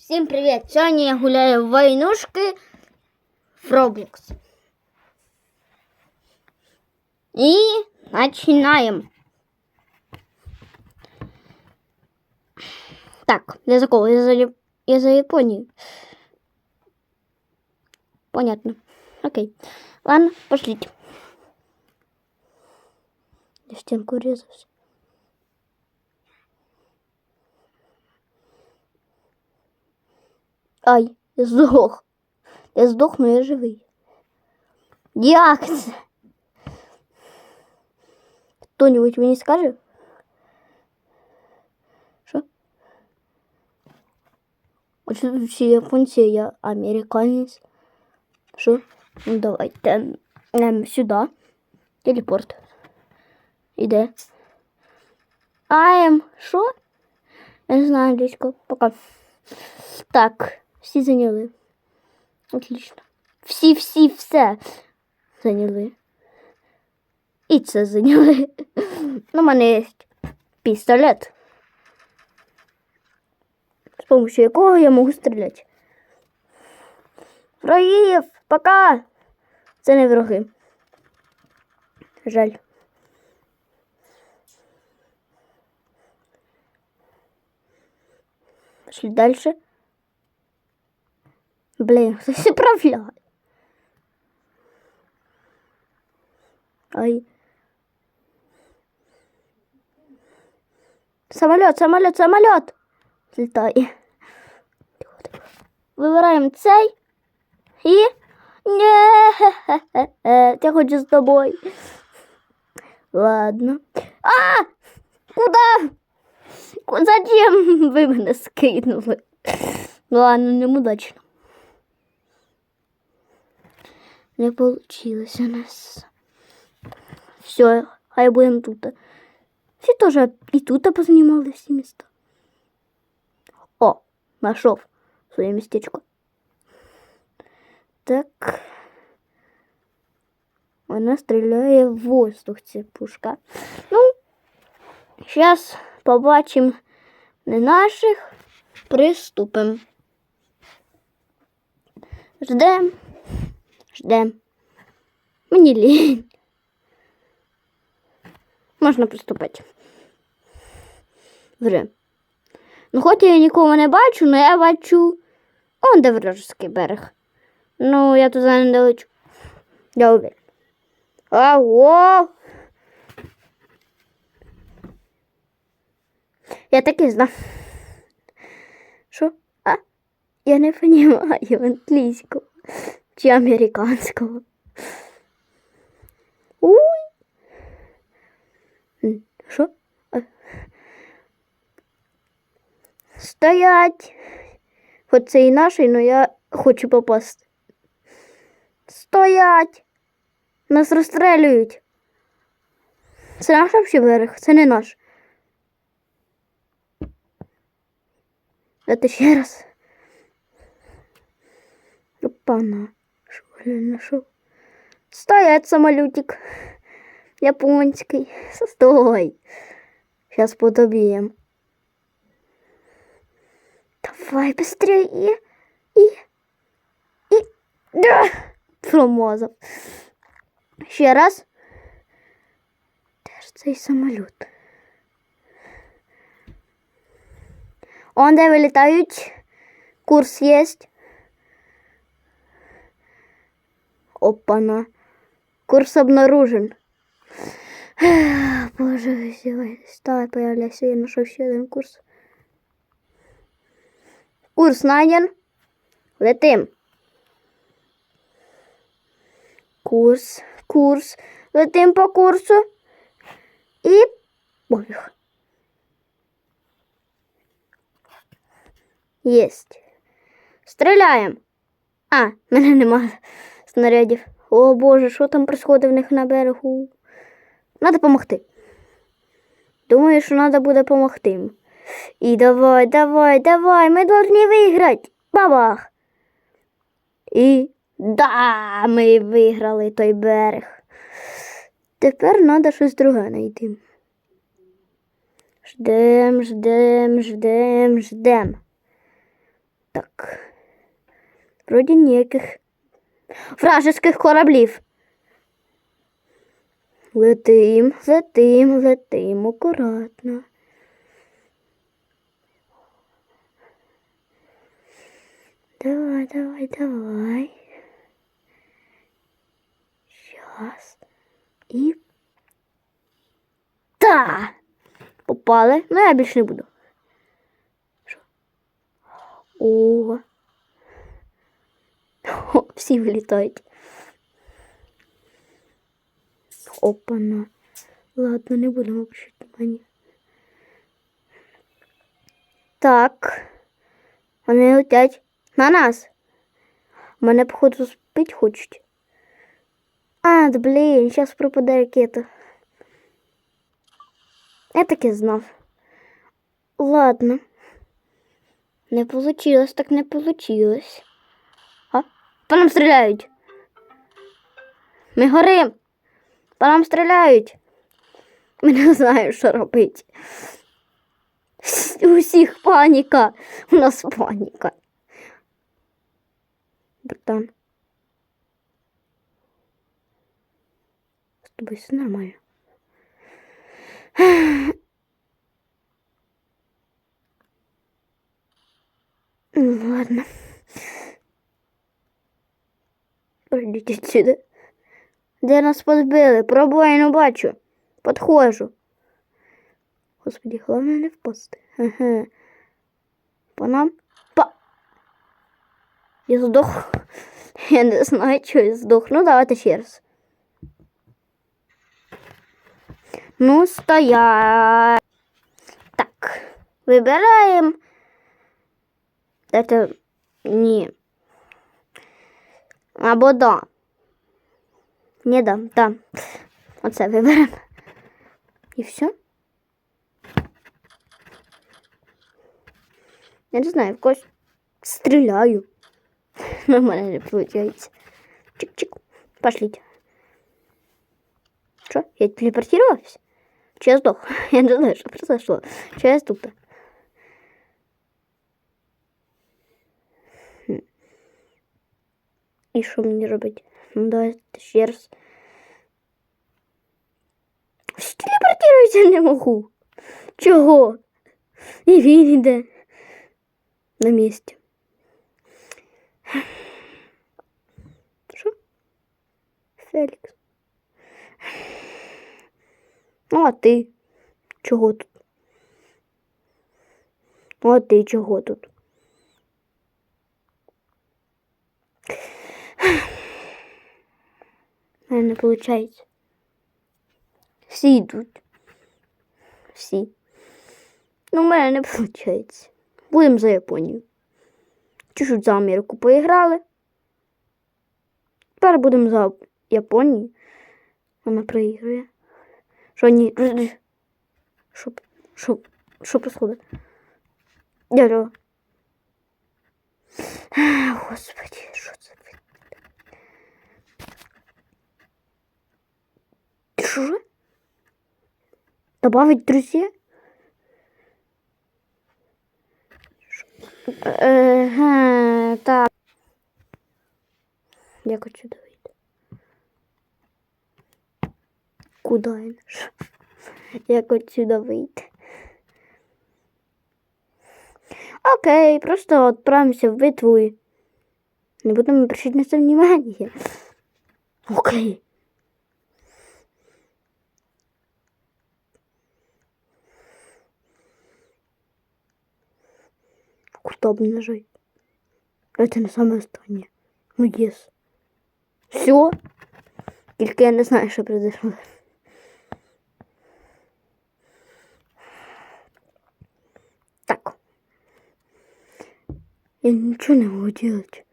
Всім привіт! Сьогодні я гуляю в войнушки в Roblox. І починаємо. Так, я за кого? Я за, я за Японію. Понятно. Окей. Ладно, пошліть. Я стінку врізався. Ай, я здох. Я здох, но я живий. Як це? Хто-нибудь мені скаже? Що? А що тут всі японці, я американець. Що? Ну давайте ем, сюди. Телепорт. Іде. Аем, що? Я не знаю, дядько. Пока. Так, Всі зайняли. Отлично. Всі, всі, все зайняли. І це зайняли. Ну, у мене є пістолет. З помощью якого я можу стріляти. Врагів! Пока! Це не враги. Жаль. Пошли дальше. Блин, хтось управляє. Ай. Самолет, самолет, самолет. Злітає. Вибираємо цей. І. Ні, я хочу з тобою. Ладно. А! Куда? Ку- Зачем ви мене скинули? Ну ладно, неудачно. Не получилось у нас. Все, хай будемо тут. Всі теж і тут познімали всі міста. О, знайшов своє містечко. Так. Вона стріляє в воздух, ця пушка. Ну, зараз побачимо не наших. Приступимо. Ждем. Ждем. Мені лінь. Можна приступити. Вже. Ну, хоч я нікого не бачу, але я бачу. Он де вражеский берег. Ну, я туди не долечу. Я уверен. Я так і знав. Що? А? Я не понимаю англійського чи американського. Уй. Що? Стоять. Хоч це і наш, але я хочу попасти. Стоять. Нас розстрелюють. Це наш вообще берег, це не наш. Это ще раз. Опана. Що я нашов? Стоять самолютик. Японський. Стой. Сейчас подобьем. Давай быстрее. И... И... И... Да! Промазав. Ще раз. Де ж цей самоліт? Он де вилітають. Курс есть. Опана. Курс обнаружен. Боже, стала появляйся, я знайшов ще один курс. Курс найден. Летим. Курс, курс. Летим по курсу. І поїхали. Єсть. Стріляємо. А, мене нема снарядів. О Боже, що там происходить в них на берегу? Надо допомогти. Думаю, що треба буде допомогти. І давай, давай, давай, ми повинні виграти. Бабах. І да, ми виграли той берег. Тепер треба щось друге знайти. Ждем, ждем, ждем, ждем. Так. Вроді ніяких вражеських кораблів. Летим, летим, летим акуратно. Давай, давай, давай. Щас. І. Та! Попали. Ну, я більше не буду. Що? О. О, всі вилітають. Опана. Ладно, не будемо пишати мені. Так. Вони летять на нас. Мене, походу, спить хочуть. А, да блін, зараз пропаде ракета. Я таки знав. Ладно. Не получилось, так не получилось. По нам стріляють. Ми горим. По нам стріляють. Ми не знаємо, що робити. У всіх паніка. У нас паніка. Братан. З тобою все нормально. Ну, ладно. Пройдіть отсюда. Де нас подбили? Пробоїну бачу. Подходжу. Господи, головне не впасти. Ага. По нам. Па. Я здох. Я не знаю, що я здох. Ну, давайте ще раз. Ну, стоять. Так. Вибираємо. Дайте. Ні. Або да. Не да, да. Оце виберемо. І все. Я не знаю, в когось стріляю. Но в мене не виходить. Чик-чик. Пошліть. Що? Я телепортировалась? Чи я здох? Я не знаю, що произошло. Чи я тут? І що мені робити? Ну, давайте ще раз. Телепортироваться не можу. Чого? І він іде на місці. Що? Фелікс. Ну, а ти? Чого тут? Ну, а ти чого тут? У мене не виходить. Всі йдуть. Всі. Ну, у мене не виходить. Будемо за Японію. Чуть-чуть за Америку поіграли. Тепер будемо за Японію. Вона проігрує. Що ні? Що? Що? Що происходит? Дядя. Господи, що Що? Добавить друзей? Ага, так. Я хочу вийти. Куда я наш? Як отсюда вийти? Окей, просто отправимся в битву и не будем обращать на это внимание. Окей. Куда бы нажать? Это не самое останнє. Ну, єс. Все. Тільки я не знаю, що произошло. Так. Я нічого не можу делать.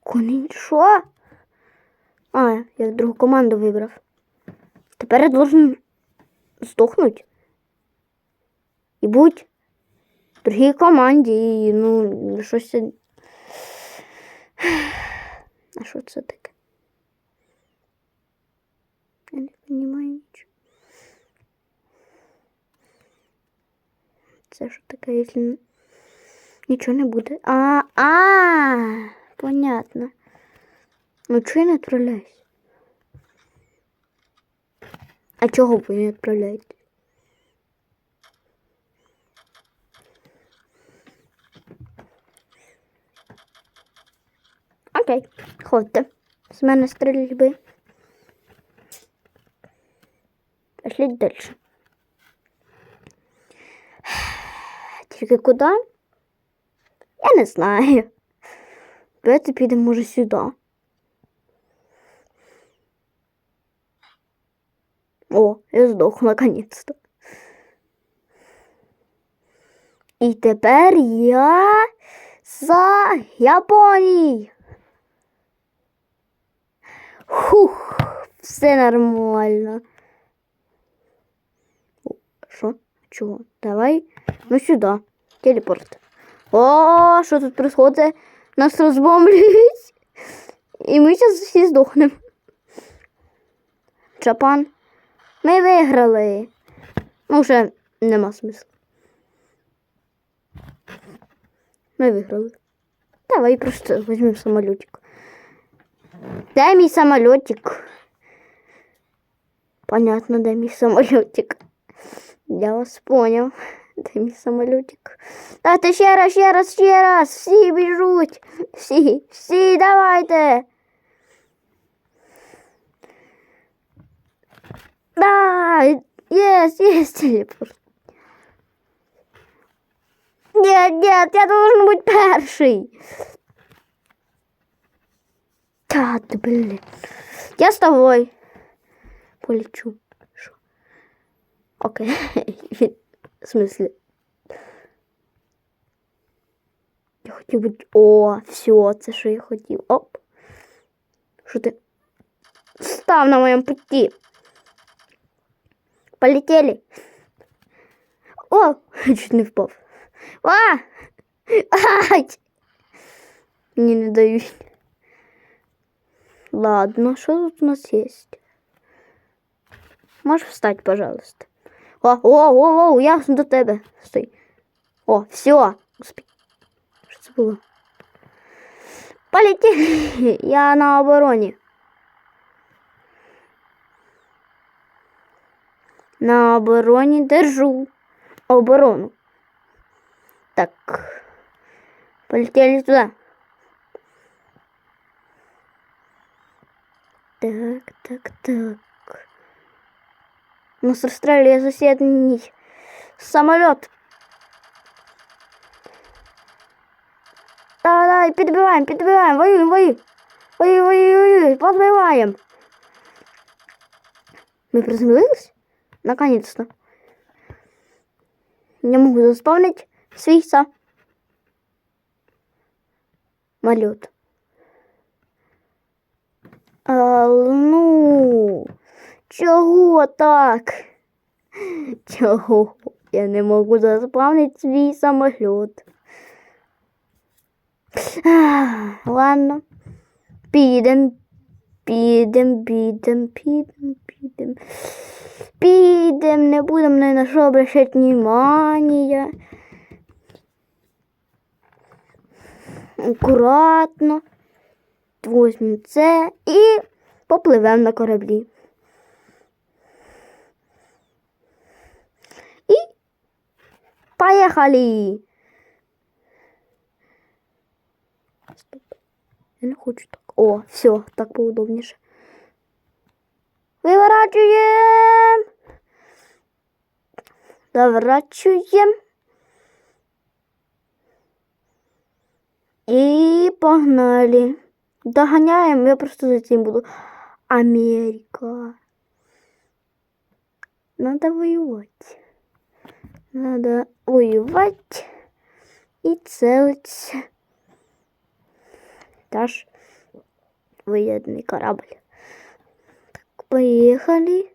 Коні, що? А, я другу команду вибрав. Тепер я должен здохнуть. І будь в другій команді, і ну, щось. А що це таке? Я не розумію нічого. Це що таке, якщо... Нічого не буде. А, а, понятно. Ну чого я не відправляюсь? А чого ви не відправляєте? Окей, ходьте. З мене стрільби. Пошліть далі. Тільки куди? Я не знаю. Давайте підемо, може, сюди. О, я здох наконец-то. І тепер я за Японією. Хух, все нормально. Що? Чого? Давай. Ну сюди. Телепорт. О, що тут происходит? Нас розбомблюють. І ми зараз всі здохнемо. Джапан. Ми виграли. Ну, вже нема смислу. Ми виграли. Давай просто візьмемо самолітик. Де мій самолітик? Понятно, де мій самолітик. Я вас понял. Де мій самолітик? Давайте ще раз, ще раз, ще раз. Всі біжуть. Всі, всі, давайте. Да, есть, есть телепорт. Нет, нет, я должен быть перший. Да, ты, блин. Я с тобой полечу. Шо? Окей. В смысле? Я хотів бути. О, все, це що я хотів. Оп. Що ти? Став на моєму путі. Полетели. О, чуть не впав. А! Ай! Мені не дають. Ладно, що тут у нас есть? Можешь встать, пожалуйста. О, о, о, о, я до тебе. Стой. О, все. Господи. Що це було? Полетели. Я на обороні. На обороні держу. Оборону. Так. Полетели туда. Так, так, так. Нас расстреляли соседний самолет. Давай, давай, підбиваємо, підбиваємо, воюємо, воюємо. Воюємо, воюємо, воюємо, подбиваємо. Мы приземлились? Наконец-то. Я могу заспавнить свій са. Малют. А, ну, чого так? Чого? Я не можу заспавнити свій самоліт. Ладно. Підем, підем, підем, підем, підем. Підем, не будемо ні на що обращати внимание. Акуратно. Возьмемо це і попливемо на кораблі. І поїхали. Стоп. Я не хочу так. О, все, так поудобніше. Виворачуємо. Заворачуємо. І погнали. Доганяємо, я просто за цим буду. Америка. Надо воювати. Надо воювати і целиться. Наш воєнний корабль. Так, поїхали.